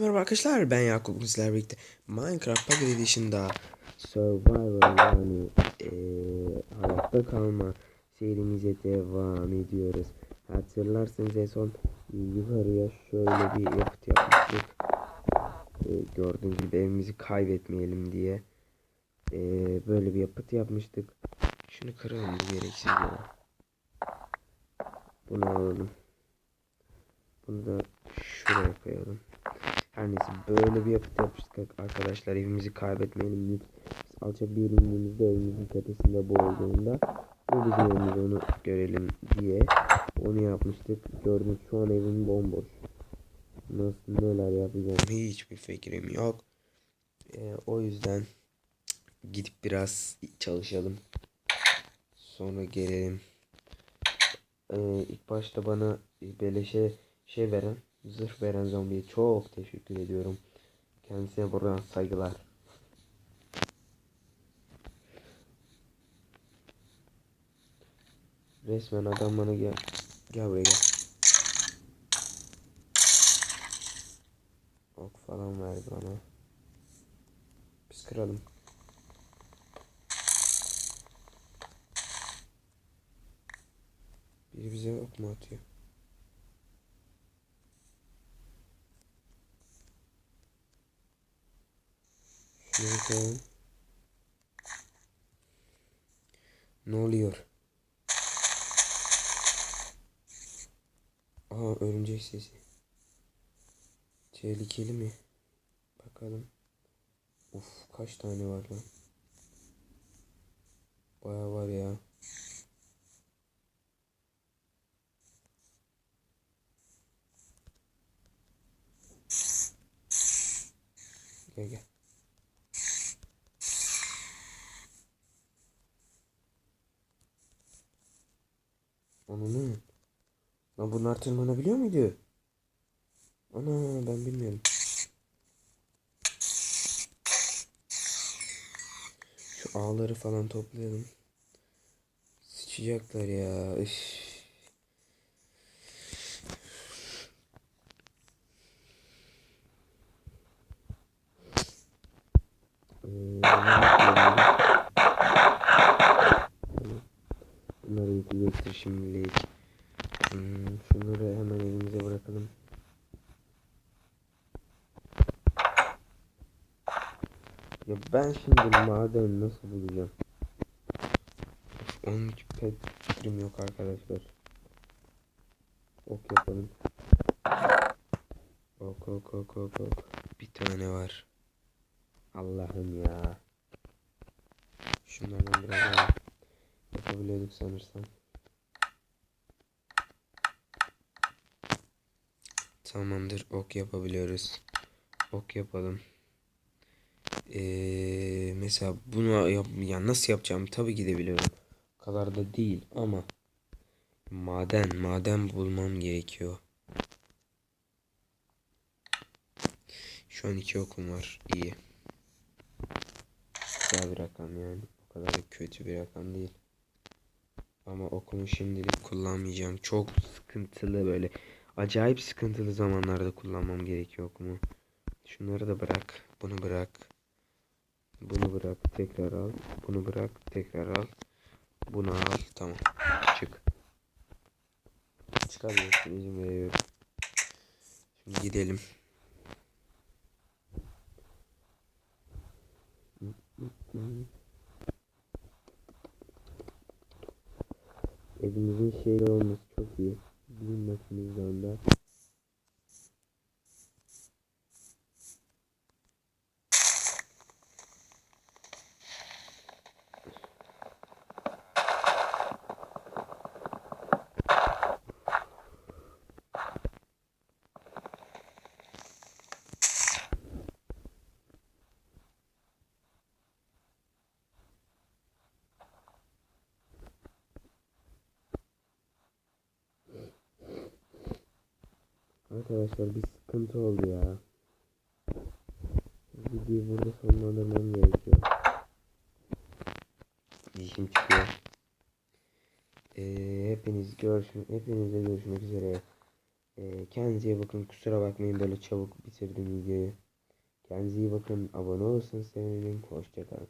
Merhaba arkadaşlar ben Yakup sizlerle birlikte Minecraft Pocket Edition'da Survivor yani eee hayatta kalma serimize devam ediyoruz. Hatırlarsanız en son yukarıya şöyle bir yapıt yapmıştık. Eee, gördüğünüz gibi evimizi kaybetmeyelim diye eee, böyle bir yapıt yapmıştık. Şunu kıralım gereksiz ya. Bunu alalım. Bunu da şuraya koyalım. Her neyse böyle bir yapıt yapmıştık arkadaşlar. Evimizi kaybetmeyelim. Biz alçak bir indiğimizde evimizin tepesinde bu olduğunda bu bizim evimiz onu görelim diye onu yapmıştık. Gördüğünüz şu an evim bomboş. Nasıl neler yapacağım hiçbir fikrim yok. Ee, o yüzden gidip biraz çalışalım. Sonra gelelim. Ee, ilk başta bana beleşe şey veren, zırh veren zombiye çok teşekkür ediyorum. Kendisine buradan saygılar. Resmen adam bana gel. Gel buraya gel. Ok falan verdi bana. Biz kıralım. Biri bize ok mu atıyor? Şunu koyalım. Ne oluyor? Aa örümcek sesi. Tehlikeli mi? Bakalım. Uf kaç tane var lan? Baya var ya. Gel gel. Onun Lan bunlar tırmanabiliyor muydu? Ana ben bilmiyorum. Şu ağları falan toplayalım. Sıçacaklar ya. Üf. Ee, Bunları yüklecektir şimdilik. Hmm, şunları hemen evimize bırakalım. Ya ben şimdi maden nasıl bulacağım? Onun için pek fikrim yok arkadaşlar. Ok yapalım. Ok ok ok ok ok. Bir tane var. Allah'ım ya. Şunlardan biraz daha yapabiliyorduk sanırsam. Tamamdır ok yapabiliyoruz. Ok yapalım. Ee, mesela bunu yap ya nasıl yapacağım tabii ki de. O kadar da değil ama maden maden bulmam gerekiyor. Şu an iki okum var. iyi. Güzel bir rakam yani. O kadar da kötü bir rakam değil. Ama okumu şimdilik kullanmayacağım. Çok sıkıntılı böyle. Acayip sıkıntılı zamanlarda kullanmam gerekiyor okumu. Şunları da bırak. Bunu bırak. Bunu bırak. Tekrar al. Bunu bırak. Tekrar al. Bunu al. Tamam. Çık. Çıkabilirsin. izin veriyorum. Şimdi gidelim. Evimizin şey olması çok iyi. bulunmak that. Arkadaşlar bir sıkıntı oldu ya. Videoyu burada sonlandırmam gerekiyor. Dişim çıkıyor. Ee, hepiniz görüşmek, hepinizle görüşmek üzere. Ee, kendinize bakın. Kusura bakmayın böyle çabuk bitirdim videoyu. Kendinize iyi bakın. Abone olursanız sevinirim. Hoşçakalın.